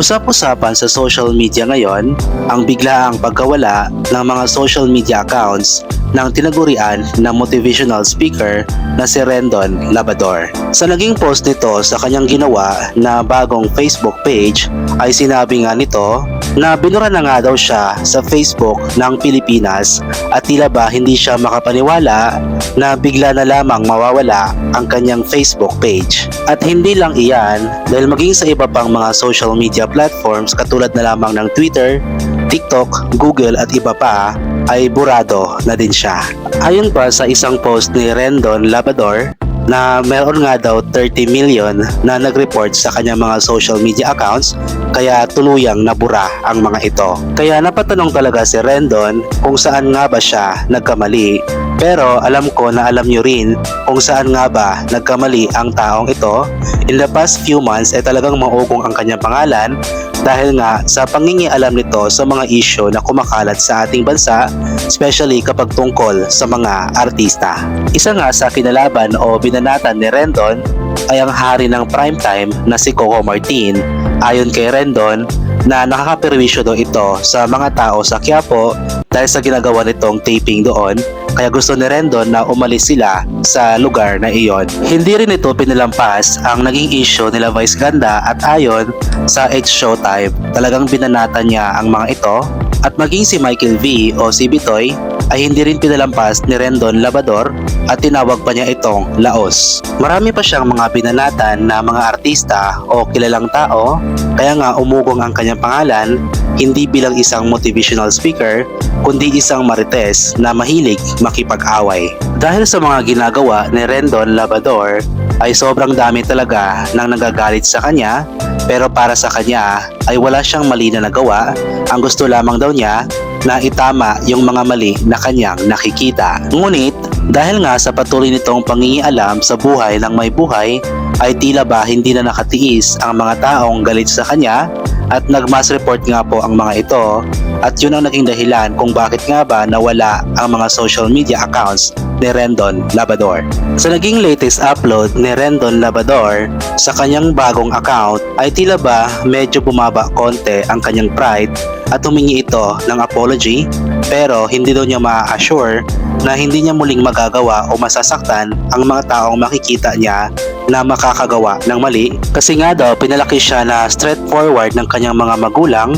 Usap-usapan sa social media ngayon ang biglaang pagkawala ng mga social media accounts ng tinagurian na motivational speaker na si Rendon Labador. Sa naging post nito sa kanyang ginawa na bagong Facebook page ay sinabi nga nito na binura na nga daw siya sa Facebook ng Pilipinas at tila ba hindi siya makapaniwala na bigla na lamang mawawala ang kanyang Facebook page. At hindi lang iyan dahil maging sa iba pang mga social media platforms katulad na lamang ng Twitter, TikTok, Google at iba pa ay burado na din siya. Ayon pa sa isang post ni Rendon Labador na meron nga daw 30 million na nag-report sa kanyang mga social media accounts kaya tuluyang nabura ang mga ito. Kaya napatanong talaga si Rendon kung saan nga ba siya nagkamali. Pero alam ko na alam nyo rin kung saan nga ba nagkamali ang taong ito. In the past few months ay talagang maugong ang kanyang pangalan dahil nga sa pangingialam nito sa mga isyo na kumakalat sa ating bansa, especially kapag tungkol sa mga artista. Isa nga sa kinalaban o binanatan ni Rendon ay ang hari ng primetime na si Coco Martin. Ayon kay Rendon, na nakakaperwisyo daw ito sa mga tao sa Quiapo dahil sa ginagawa nitong taping doon. Kaya gusto ni Rendon na umalis sila sa lugar na iyon. Hindi rin ito pinilampas ang naging issue nila Vice Ganda at ayon sa X Showtime, talagang binanatan niya ang mga ito. At maging si Michael V o si Bitoy ay hindi rin pinalampas ni Rendon Labador at tinawag pa niya itong Laos. Marami pa siyang mga binanatan na mga artista o kilalang tao kaya nga umugong ang kanyang pangalan hindi bilang isang motivational speaker kundi isang marites na mahilig makipag-away. Dahil sa mga ginagawa ni Rendon Labador ay sobrang dami talaga ng nagagalit sa kanya pero para sa kanya ay wala siyang mali na nagawa. Ang gusto lamang daw niya na itama yung mga mali na kanyang nakikita. Ngunit dahil nga sa patuloy nitong pangingialam sa buhay ng may buhay ay tila ba hindi na nakatiis ang mga taong galit sa kanya at nagmass report nga po ang mga ito at yun ang naging dahilan kung bakit nga ba nawala ang mga social media accounts ni Rendon Labador. Sa naging latest upload ni Rendon Labador sa kanyang bagong account ay tila ba medyo bumaba konti ang kanyang pride at humingi ito ng apology pero hindi daw niya ma-assure na hindi niya muling magagawa o masasaktan ang mga taong makikita niya na makakagawa ng mali kasi nga daw pinalaki siya na straightforward ng kanyang mga magulang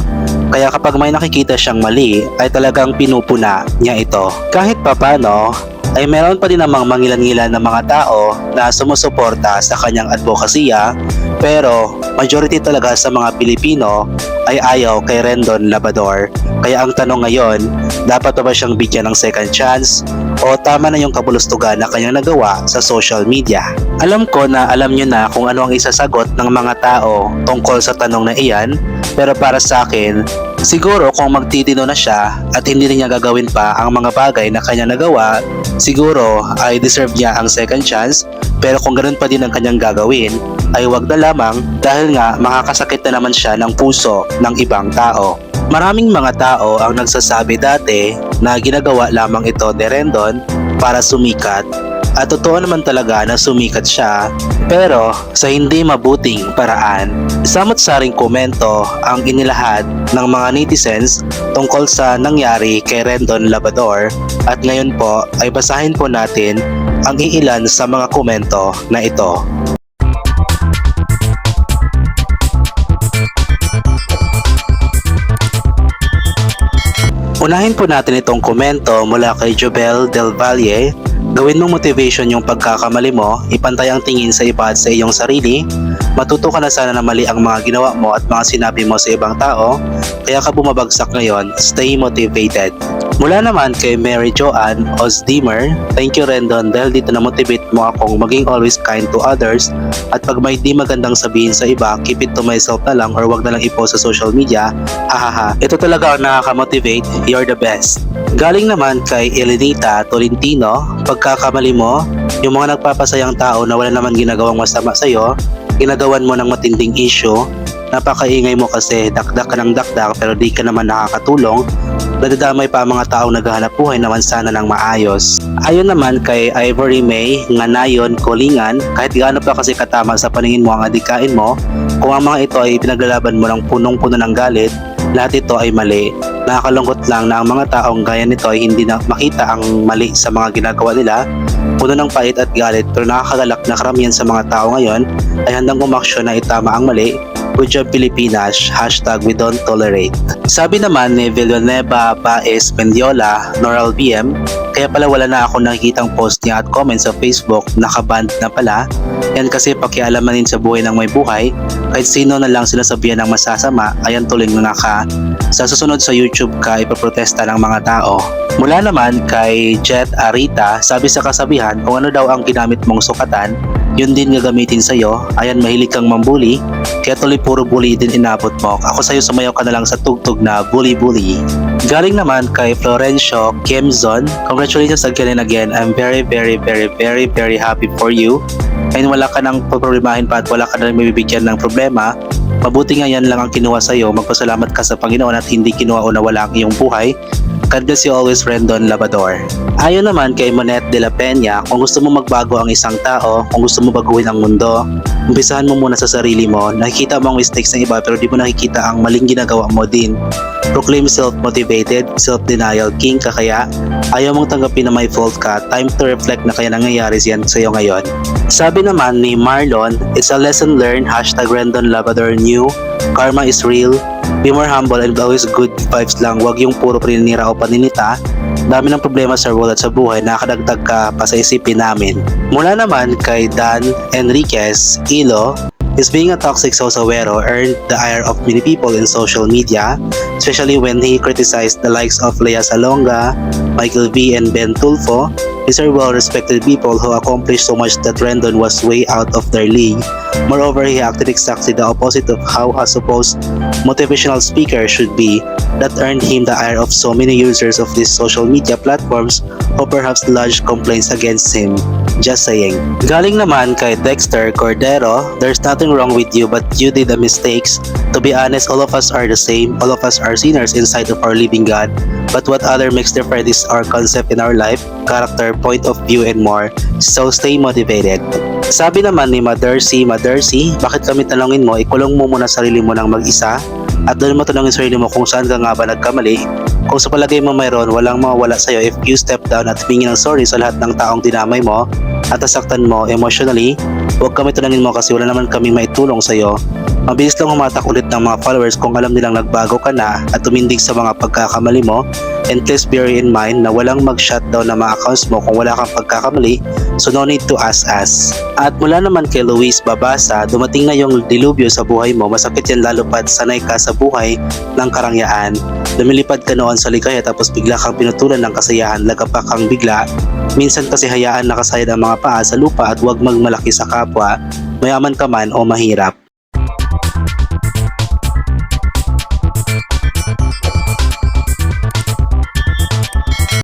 kaya kapag may nakikita siyang mali ay talagang pinupuna niya ito. Kahit papano ay meron pa din namang mangilan-ngilan ng mga tao na sumusuporta sa kanyang advokasya pero majority talaga sa mga Pilipino ay ayaw kay Rendon Labador. Kaya ang tanong ngayon, dapat pa ba siyang bigyan ng second chance o tama na yung kabulustugan na kanyang nagawa sa social media? Alam ko na alam nyo na kung ano ang isasagot ng mga tao tungkol sa tanong na iyan pero para sa akin, siguro kung magtitino na siya at hindi niya gagawin pa ang mga bagay na kanya nagawa, siguro ay deserve niya ang second chance pero kung ganun pa din ang kanyang gagawin, ay wag na lamang dahil nga makakasakit na naman siya ng puso ng ibang tao. Maraming mga tao ang nagsasabi dati na ginagawa lamang ito ni Rendon para sumikat at totoo naman talaga na sumikat siya pero sa hindi mabuting paraan. Samot saring komento ang inilahad ng mga netizens tungkol sa nangyari kay Rendon Labador at ngayon po ay basahin po natin ang iilan sa mga komento na ito. Unahin po natin itong komento mula kay Jobel Del Valle. Gawin mong motivation yung pagkakamali mo, ipantay ang tingin sa iba at sa iyong sarili. Matuto ka na sana na mali ang mga ginawa mo at mga sinabi mo sa ibang tao, kaya ka bumabagsak ngayon, stay motivated. Mula naman kay Mary Joanne Osdimer, thank you Rendon dahil dito na motivate mo akong maging always kind to others at pag may di magandang sabihin sa iba, keep it to myself na lang or wag na lang i-post sa social media, hahaha. Ito talaga ang nakaka-motivate, you're the best. Galing naman kay Elenita Tolentino, pagkakamali mo, yung mga nagpapasayang tao na wala naman ginagawang masama sa'yo, ginagawan mo ng matinding issue, napakaingay mo kasi dakdak ka ng dakdak pero di ka naman nakakatulong, nadadamay pa ang mga taong naghahanap buhay naman sana ng maayos. Ayon naman kay Ivory May, nga nayon, kolingan, kahit gaano pa kasi katama sa paningin mo ang adikain mo, Kung ang mga ito ay pinaglalaban mo ng punong-puno ng galit, lahat ito ay mali. Nakakalungkot lang na ang mga taong gaya nito ay hindi na makita ang mali sa mga ginagawa nila, puno ng pait at galit pero nakakagalak na karamihan sa mga tao ngayon ay handang umaksyon na itama ang mali. Good job Pilipinas, hashtag we don't tolerate. Sabi naman ni Villanueva Baez Mendiola, Noral BM, kaya pala wala na ako nakikitang post niya at comments sa Facebook, nakaband na pala. Yan kasi pakialamanin sa buhay ng may buhay, kahit sino na lang sinasabihan ng masasama, ayan tuling na ka. Sa susunod sa YouTube ka, ipaprotesta ng mga tao. Mula naman kay Jet Arita, sabi sa kasabihan kung ano daw ang ginamit mong sukatan, yun din gagamitin sa'yo. Ayan, mahilig kang mambuli, kaya tuloy puro bully din inabot mo. Ako sa'yo sumayaw ka na lang sa tugtog na bully bully. Galing naman kay Florencio Kemzon, congratulations again and again. I'm very very very very very happy for you. And wala ka nang problemahin pa at wala ka nang mabibigyan ng problema. Mabuti nga yan lang ang kinuha sa'yo. Magpasalamat ka sa Panginoon at hindi kinuha o nawala ang iyong buhay. God bless you always, Rendon Labador. Ayon naman kay Monet de la Peña, kung gusto mo magbago ang isang tao, kung gusto mo baguhin ang mundo, umpisahan mo muna sa sarili mo. Nakikita mo ang mistakes ng iba pero di mo nakikita ang maling ginagawa mo din. Proclaim self-motivated, self-denial, king ka kaya, ayaw mong tanggapin na may fault ka, time to reflect na kaya nangyayari yan sa'yo ngayon. Sabi naman ni Marlon, it's a lesson learned, hashtag Rendon Labrador new, karma is real, be more humble and always good vibes lang, wag yung puro paninira o paninita, dami ng problema sa world at sa buhay, nakakadagdag ka pa sa isipin namin. Mula naman kay Dan Enriquez, Ilo, is being a toxic sosawero earned the ire of many people in social media, especially when he criticized the likes of Lea Salonga, Michael V, and Ben Tulfo. These are well-respected people who accomplished so much that Rendon was way out of their league. Moreover, he acted exactly the opposite of how a supposed motivational speaker should be. That earned him the ire of so many users of these social media platforms who perhaps lodged complaints against him. Just saying. Galing naman kay Dexter Cordero, there's nothing wrong with you but you did the mistakes. To be honest, all of us are the same. All of us are sinners inside of our living God. But what other makes different is our concept in our life, character, point of view, and more. So stay motivated. Sabi naman ni Madersi, Madersi, bakit kami tanongin mo, ikulong mo muna sarili mo ng mag-isa at doon mo tanongin sarili mo kung saan ka nga ba nagkamali. Kung sa palagay mo mayroon, walang mawawala sa'yo if you step down at humingi ng sorry sa lahat ng taong dinamay mo at nasaktan mo emotionally, huwag kami tanongin mo kasi wala naman kami maitulong sa'yo. Mabilis lang humatak ulit ng mga followers kung alam nilang nagbago ka na at tumindig sa mga pagkakamali mo and please bear in mind na walang mag-shutdown ng mga accounts mo kung wala kang pagkakamali so no need to ask us. At mula naman kay Luis Babasa, dumating na yung dilubyo sa buhay mo, masakit yan lalo pat sanay ka sa buhay ng karangyaan. Lumilipad ka noon sa ligaya tapos bigla kang pinutulan ng kasayahan, lagapak kang bigla. Minsan kasi hayaan nakasayad ang mga paa sa lupa at huwag magmalaki sa kapwa, mayaman ka man o mahirap.